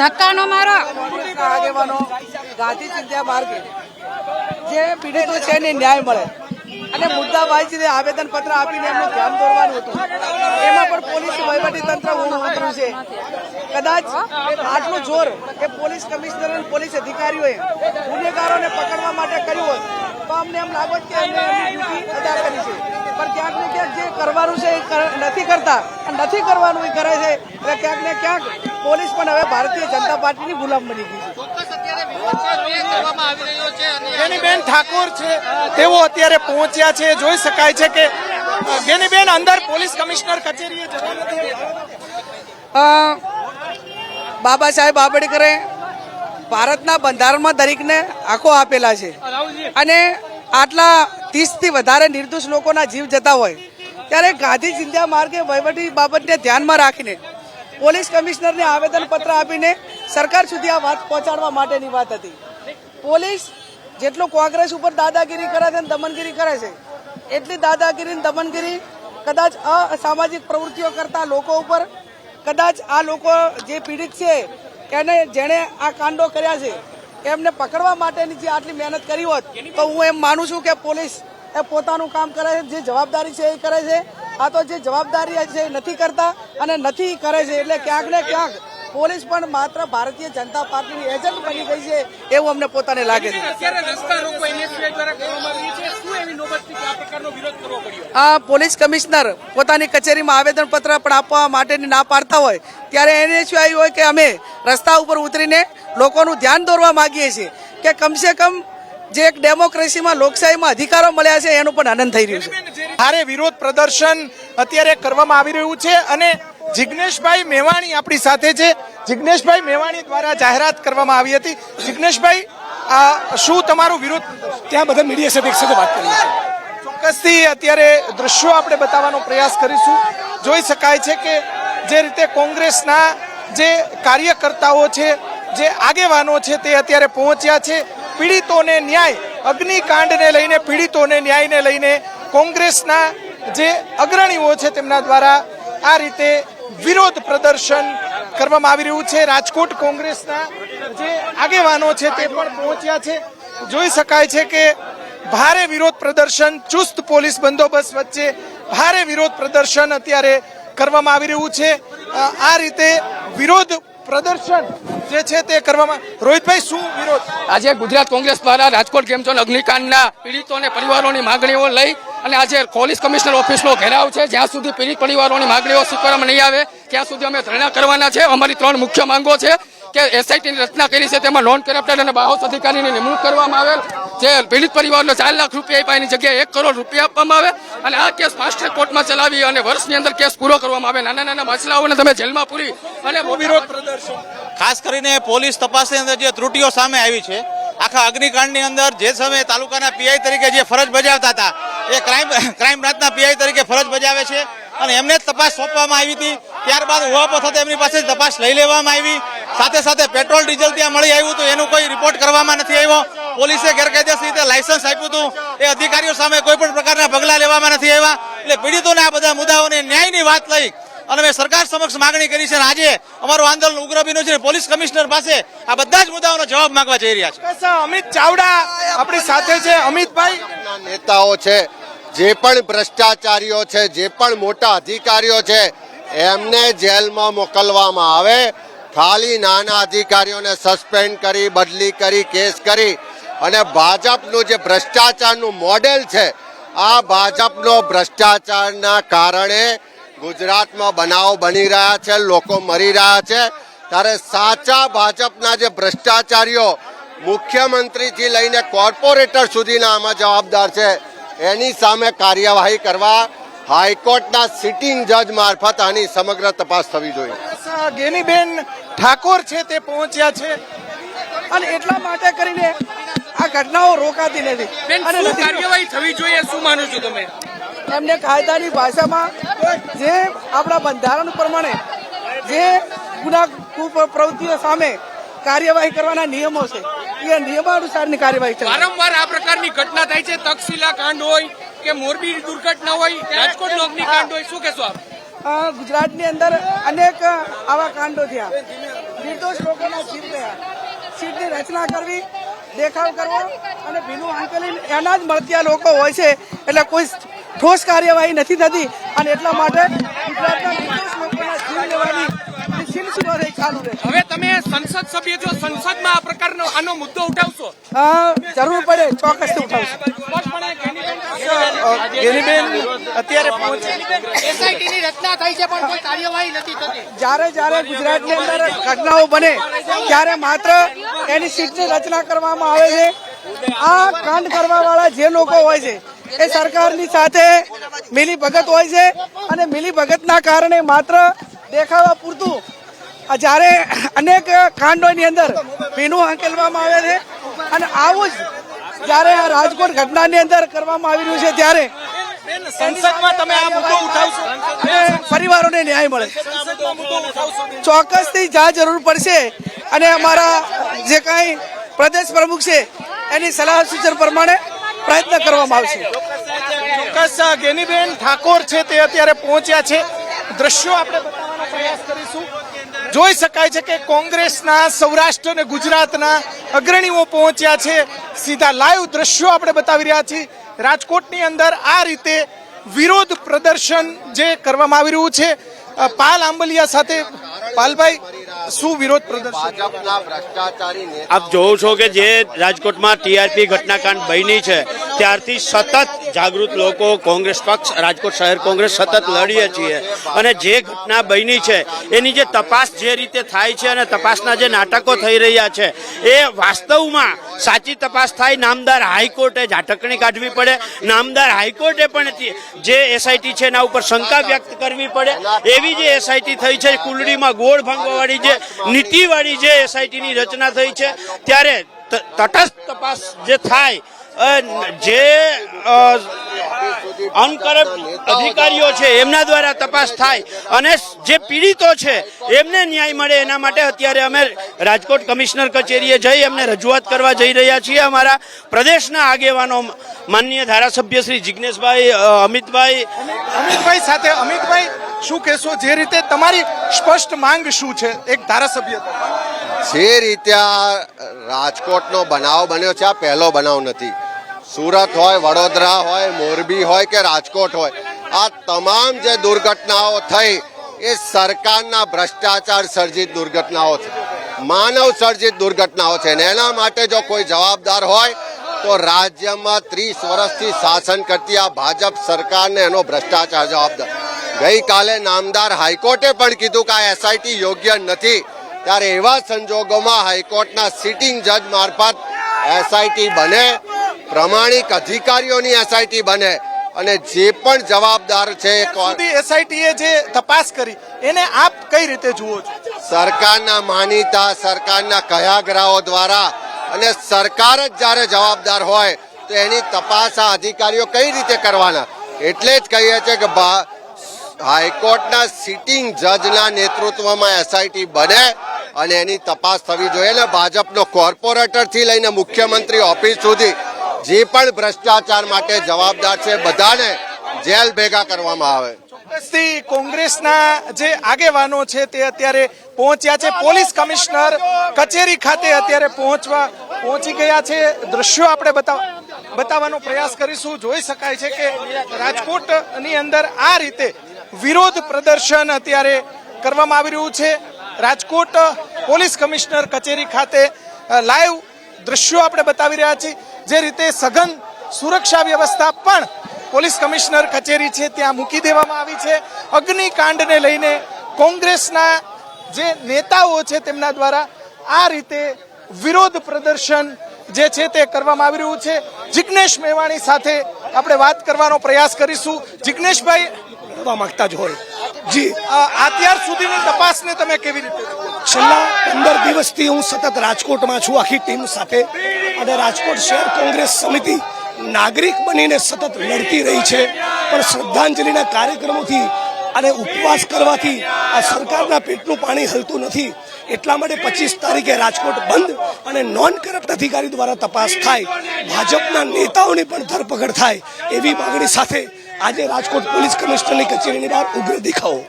ધક્કાનો મારો. આગેવાનો ગાંધી ચિંતા માર્ગે જે પીડિતો છે એને ન્યાય મળે. અને મુદ્દા વાંચીને આવેદન પત્ર આપીને એમનું ધ્યાન દોરવાનું હતું. એમાં પણ પોલીસ વહીવટી તંત્ર ઉતર્યું છે. કદાચ આટલું જોર એ પોલીસ કમિશનર અને પોલીસ અધિકારીઓએ ગુનેગારોને પકડવા માટે કર્યું હોત, તો અમને એમ લાગે કે એમને એમની ડ્યુટી અદા કરી છે. પણ ક્યાંક ને ક્યાંક જે કરવાનું છે એ નથી કરતા. નથી કરવાનું એ કરે છે, એટલે ક્યાંક ને ક્યાંક પોલીસ પણ હવે ભારતીય જનતા પાર્ટીની ગુલામ બની ગઈ છે. ગેનીબેન ઠાકોર છે તેઓ અત્યારે પહોંચ્યા છે. જોઈ શકાય છે કે ગેનીબેન અંદર પોલીસ કમિશનર કચેરીએ બાબા સાહેબ આંબેડકરે ભારતના બંધારણમાં દરેકને આખો આપેલા છે. અને આટલા ત્રીસથી વધારે નિર્દોષ લોકોના જીવ જતા હોય ત્યારે ગાંધી ચિંતા માર્ગે વહીવટી બાબતને ધ્યાનમાં રાખીને પોલીસ કમિશનરને આવેદન પત્ર આપીને સરકાર સુધી આ વાત પહોંચાડવા માટેની વાત હતી. પોલીસ જેટલું કોંગ્રેસ ઉપર દાદાગીરી કરે છે અને દમનગીરી કરે છે, એટલી દાદાગીરી અને દમનગીરી કદાચ અસામાજિક પ્રવૃત્તિઓ કરતા લોકો ઉપર, કદાચ આ લોકો જે પીડિત છે, એને જેણે આ કાંડો કર્યા છે, એમને પકડવા માટેની જે આટલી મહેનત કરી હોત, તો હું એમ માનું છું કે પોલીસ એ પોતાનું કામ કરે છે, જે જવાબદારી છે એ કરે છે આ તો જે જવાબદારી છે એ નથી કરતા અને નથી કરે છે. એટલે ક્યાંક ને ક્યાંક પોલીસ પણ માત્ર ભારતીય જનતા પાર્ટીની એજન્ટ બની ગઈ છે એવું અમને પોતાને લાગે છે. આ પોલીસ કમિશનર પોતાની કચેરીમાં આવેદનપત્ર પણ આપવા માટેની ના પાડતા હોય ત્યારે એનએસયુઆઈ હોય કે અમે રસ્તા ઉપર ઉતરીને લોકોનું ધ્યાન દોરવા માંગીએ છીએ કે કમસે કમ જે એક ડેમોક્રેસીમાં લોકશાહીમાં અધિકારો મળ્યા છે એનો પણ આનંદ થઈ રહ્યો છે. ભારે વિરોધ પ્રદર્શન અત્યારે કરવામાં આવી રહ્યું છે અને જિગ્નેશભાઈ મેવાણી આપણી સાથે છે. જિજ્ઞેશભાઈ મેવાણી દ્વારા જાહેરાત કરવામાં આવી હતી. જિગ્નેશભાઈ આ શું તમારું વિરોધ ત્યાં બધા મીડિયા સાથે એક સાથે વાત કરી ચોક્કસથી અત્યારે દ્રશ્યો આપણે બતાવવાનો પ્રયાસ કરીશું. જોઈ શકાય છે કે જે રીતે કોંગ્રેસના જે કાર્યકર્તાઓ છે જે આગેવાનો છે તે અત્યારે પહોંચ્યા છે. પીડિતોને ન્યાય, અગ્નિકાંડને લઈને, પીડિતોને ન્યાયને લઈને કોંગ્રેસના જે અગ્રણીઓ છે તેમના દ્વારા આ રીતે વિરોધ પ્રદર્શન કરવામાં આવી રહ્યું છે. રાજકોટ કોંગ્રેસના જે આગેવાનો છે તે પણ પહોંચ્યા છે. જોઈ શકાય છે કે ભારે વિરોધ પ્રદર્શન, ચુસ્ત પોલીસ બંદોબસ્ત વચ્ચે ભારે વિરોધ પ્રદર્શન અત્યારે કરવામાં આવી રહ્યું છે. આ રીતે વિરોધ પ્રદર્શન જે છે તે કરવામાં રોહિતભાઈ, શું વિરોધ? આજે ગુજરાત કોંગ્રેસ દ્વારા રાજકોટ ગેમ ઝોન અગ્નિકાંડના પીડિતો અને પરિવારોની માંગણીઓ લઈ અને આજે પોલીસ કમિશનર ઓફિસનો ઘેરાવ છે. જ્યાં સુધી પીડિત પરિવારોની માંગણીઓ સ્વીકારવામાં નહીં આવે ત્યાં સુધી અમે ધરણા કરવાના છે. અમારી ત્રણ મુખ્ય માંગો છે કે એસઆઈટીની રચના કરી છે. તેમાં નોન કરપ્ટેડ અને બાહોશ અધિકારીની નિમણૂક કરવામાં આવેલ. જે પીડિત પરિવારને ચાર લાખ રૂપિયા આપ્યા એની જગ્યાએ એક કરોડ રૂપિયા આપવામાં આવે. અને આ કેસ ફાસ્ટ ટ્રેક કોર્ટમાં ચલાવી અને વર્ષની અંદર કેસ પૂરો કરવામાં આવે. નાના નાના મસલાઓને તમે જેલમાં પૂરી અને વિરોધ પ્રદર્શન? ખાસ કરીને પોલીસ તપાસની અંદર જે ત્રુટીઓ સામે આવી છે આખા અગ્નિકાંડની અંદર જે સમયે તાલુકાના પીઆઈ તરીકે જે ફરજ બજાવતા હતા, એ ક્રાઇમ ક્રાઇમ બ્રાન્ચના પીઆઈ તરીકે ફરજ બજાવે છે અને એમને જ તપાસ સોંપવામાં આવી હતી. ત્યારબાદ ઉહાપો થતા એમની પાસે તપાસ લઈ લેવામાં આવી. સાથે સાથે પેટ્રોલ, ડીઝલ ત્યાં મળી આવ્યું હતું, એનું કોઈ રિપોર્ટ કરવામાં નથી આવ્યો. પોલીસે ગેરકાયદેસર રીતે લાયસન્સ આપ્યું હતું. એ અધિકારીઓ સામે કોઈ પણ પ્રકારના પગલાં લેવામાં નથી આવ્યા. એટલે પીડિતોને આ બધા મુદ્દાઓને ન્યાયની વાત લઈ અને મેં સરકાર સમક્ષ માગણી કરી છે અને આજે અમારું આંદોલન ઉગ્ર બન્યું છે પોલીસ કમિશનર પાસે આ બધા જ મુદ્દાઓનો જવાબ માંગવા જઈ રહ્યા છે. અમિત ચાવડા આપણી સાથે છે. અમિતભાઈ? નેતાઓ છે જે પણ ભ્રષ્ટાચારીઓ છે જે પણ મોટા અધિકારીઓ છે એમને જેલમાં મોકલવામાં આવે ખાલી નાના અધિકારીઓને સસ્પેન્ડ કરી બદલી કરી કેસ કરી અને ભાજપનું જે ભ્રષ્ટાચારનું મોડેલ છે આ ભાજપનો ભ્રષ્ટાચારના કારણે ગુજરાતમાં બનાવો બની રહ્યા છે લોકો મરી રહ્યા છે. ત્યારે સાચા ભાજપના જે ભ્રષ્ટાચારીઓ મુખ્યમંત્રીથી લઈને કોર્પોરેટર સુધીના આમાં જવાબદાર છે એની સામે કાર્યવાહી કરવા હાઈકોર્ટના સિટિંગ જજ મારફત આની સમગ્ર તપાસ થવી જોઈએ. ગેનીબેન ઠાકોર છે તે પહોંચ્યા છે. અને એટલા માટે કરીને આ ઘટનાઓ રોકાતી નથી. અને કાર્યવાહી થવી જોઈએ શું માનો છો તમે? એમને કાયદાની ભાષામાં જે આપણા બંધારણ પ્રમાણે જે ગુના પ્રવૃત્તિઓ સામે કાર્યવાહી કરવાના નિયમો છે એ નિયમાનુસારની કાર્યવાહી છે વારંવાર આ પ્રકારની ઘટના થાય છે. તક્ષશિલા કાંડ હોય કે મોરબી દુર્ઘટના હોય રાજકોટ અગ્નિકાંડ હોય શું કહેશો આપ? ગુજરાતની અંદર અનેક આવા કાંડો થયા. નિર્દોષ લોકોના જીવ ગયા. સીટની રચના કરવી દેખાવ કરવો અને ભીનું આંકેલી એના જ મળતિયા લોકો હોય છે. એટલે કોઈ ઠોસ કાર્યવાહી નથી થતી અને એટલા માટે હવે તમે સંસદ સભ્ય છો સંસદમાં આ પ્રકારનો આનો મુદ્દો ઉઠાવશો? જરૂર પડે ચોક્કસથી ઉઠાવશું. ગેનીબેન અત્યારે પહોંચે. એસઆઈટીની રચના થઈ છે પણ કોઈ કાર્યવાહી નથી થતી. જ્યારે જ્યારે ગુજરાતની અંદર ઘટનાઓ બને ત્યારે માત્ર એની સીટની રચના કરવામાં આવે છે. આ કાંડ કરવા વાળા જે લોકો હોય છે એ સરકારની સાથે મિલી ભગત હોય છે અને મિલી ભગતના કારણે માત્ર દેખાવા પૂરતું જ્યારે અનેક કાંડોની અંદર ભીનું હંકેલવામાં આવે છે અને આવું જ જ્યારે આ રાજકોટ ઘટનાની અંદર કરવામાં આવી રહ્યું છે ત્યારે સંસદમાં તમે આ મુદ્દો ઉઠાવશો. અને પરિવારોને ન્યાય મળે. ચોક્કસથી જ્યાં જરૂર પડશે અને અમારા જે કાંઈ પ્રદેશ પ્રમુખ છે એની સલાહ સૂચન પ્રમાણે પ્રયત્ન કરવામાં આવશે. ચોક્કસ ગેનીબેન ઠાકોર છે તે અત્યારે પહોંચ્યા છે. દ્રશ્યો આપણે બતાવવાનો પ્રયાસ કરીશું. જોઈ શકાય છે કે કોંગ્રેસના, સૌરાષ્ટ્ર અને ગુજરાતના અગ્રણીઓ પહોંચ્યા છે. સીધા લાઈવ દ્રશ્યો આપણે બતાવી રહ્યા છીએ. રાજકોટની અંદર આ રીતે વિરોધ પ્રદર્શન જે કરવામાં આવી રહ્યું છે. પાલ આંબલિયા સાથે, પાલભાઈ શું વિરોધ પ્રદર્શન? ભાજપના ભ્રષ્ટાચારી આપ જોવો છો કે જે રાજકોટમાં ટીઆરપી ઘટનાકાંડ બની છે ત્યારથી સતત જાગૃત લોકો, કોંગ્રેસ પક્ષ, રાજકોટ શહેર કોંગ્રેસ સતત લડીએ છીએ. અને જે ઘટના બની છે, એની જે તપાસ જે રીતે થાય છે અને તપાસના જે નાટકો થઈ રહ્યા છે, એ વાસ્તવમાં સાચી તપાસ થાય નામદાર હાઈકોર્ટે ઝાટકણી કાઢવી પડે. નામદાર હાઈકોર્ટે પણ જે એસઆઈટી છે એના ઉપર શંકા વ્યક્ત કરવી પડે. એવી જે એસઆઈટી થઈ છે કુંડળીમાં ગોળ ભંગવાવાળી જે, નીતિવાળી જે એસઆઈટીની રચના થઈ છે, ત્યારે તટસ્થ તપાસ જે થાય જે અનકરપ્ટ અધિકારીઓ છે એમના દ્વારા તપાસ થાય અને જે પીડિતો છે એમને ન્યાય મળે એના માટે અત્યારે અમે રાજકોટ કમિશનર કચેરીએ જઈ એમને રજૂઆત કરવા જઈ રહ્યા છીએ. અમારા પ્રદેશના આગેવાનો માનનીય ધારાસભ્ય શ્રી જિજ્ઞેશભાઈ અમિતભાઈ. અમિતભાઈ સાથે અમિતભાઈ શું કહેશો? જે રીતે તમારી સ્પષ્ટ માંગ શું છે? એક ધારાસભ્ય જે રીતે આ રાજકોટનો બનાવ બન્યો છે આ પહેલો બનાવ નથી. સુરત હોય, વડોદરા હોય, મોરબી હોય કે રાજકોટ હોય, આ તમામ જે દુર્ઘટનાઓ થઈ એ સરકારના ભ્રષ્ટાચાર સર્જિત દુર્ઘટનાઓ છે. માનવ સર્જિત દુર્ઘટનાઓ છે અને એના માટે જો કોઈ જવાબદાર હોય, તો રાજ્યમાં ત્રીસ વર્ષથી શાસન કરતી આ ભાજપ સરકારને એનો ભ્રષ્ટાચાર જવાબદાર. ગઈકાલે નામદાર હાઈકોર્ટે પણ કીધું કે આ એસઆઈટી યોગ્ય નથી. ત્યારે એવા સંજોગોમાં હાઈકોર્ટના સિટિંગ જજ મારફત એસઆઈટી બને પ્રમાણિક અધિકારીઓની એસઆઈટી બને અને જે પણ જવાબદાર છે એસઆઈટીએ જે તપાસ કરી એને આપ કઈ રીતે જુઓ છો? સરકારના માનીતા સરકારના કયાગ્રાહો દ્વારા અને સરકાર જ જ્યારે જવાબદાર હોય તો એની તપાસ આ અધિકારીઓ કઈ રીતે કરવાના? એટલે જ કહીએ છીએ કે હાઈકોર્ટના સિટિંગ જજના નેતૃત્વમાં એસઆઈટી બને અને એની તપાસ થવી જોઈએ. ને ભાજપનો કોર્પોરેટરથી લઈને મુખ્યમંત્રી ઓફિસ સુધી જે પણ ભ્રષ્ટાચાર માટે જવાબદાર છે, બધાને જેલ ભેગા કરવામાં આવે. ચોક્કસથી કોંગ્રેસના જે આગેવાનો છે તે અત્યારે પહોંચ્યા છે. પોલીસ કમિશનર કચેરી ખાતે અત્યારે પહોંચવા પહોંચી ગયા છે. દ્રશ્યો આપણે બતાવ બતાવવાનો પ્રયાસ કરીશું. જોઈ શકાય છે કે રાજકોટની અંદર આ રીતે વિરોધ પ્રદર્શન અત્યારે કરવામાં આવી રહ્યું છે. રાજકોટ પોલીસ કમિશનર કચેરી ખાતે લાઈવ દ્રશ્યો આપણે બતાવી રહ્યા છીએ. જે રીતે સઘન સુરક્ષા વ્યવસ્થા પણ પોલીસ કમિશનર કચેરી છે ત્યાં મૂકી દેવામાં આવી છે. અગ્નિકાંડને લઈને કોંગ્રેસના જે નેતાઓ છે તેમના દ્વારા આ રીતે વિરોધ પ્રદર્શન જે છે તે કરવામાં આવી રહ્યું છે. જિજ્ઞેશ મેવાણી સાથે આપણે વાત કરવાનો પ્રયાસ કરીશું. જિજ્ઞેશભાઈ કરવા માંગતા જ હોય. જી. અત્યાર સુધીની તપાસને તમે કેવી રીતે છેલ્લા પંદર દિવસથી હું સતત રાજકોટમાં છું. આખી ટીમ સાથે અને રાજકોટ શહેર કોંગ્રેસ સમિતિ નાગરિક બનીને સતત લડતી રહી છે. પણ શ્રદ્ધાંજલિના કાર્યક્રમોથી અને ઉપવાસ કરવાથી આ સરકારના પેટનું પાણી હલતું નથી. એટલા માટે પચીસ તારીખે રાજકોટ બંધ અને નોન કરપ્ટ અધિકારી દ્વારા તપાસ થાય. ભાજપના નેતાઓની પણ ધરપકડ થાય. એવી માગણી સાથે આજે રાજકોટ પોલીસ કમિશનરની કચેરીની બહાર ઉગ્ર દેખાવો.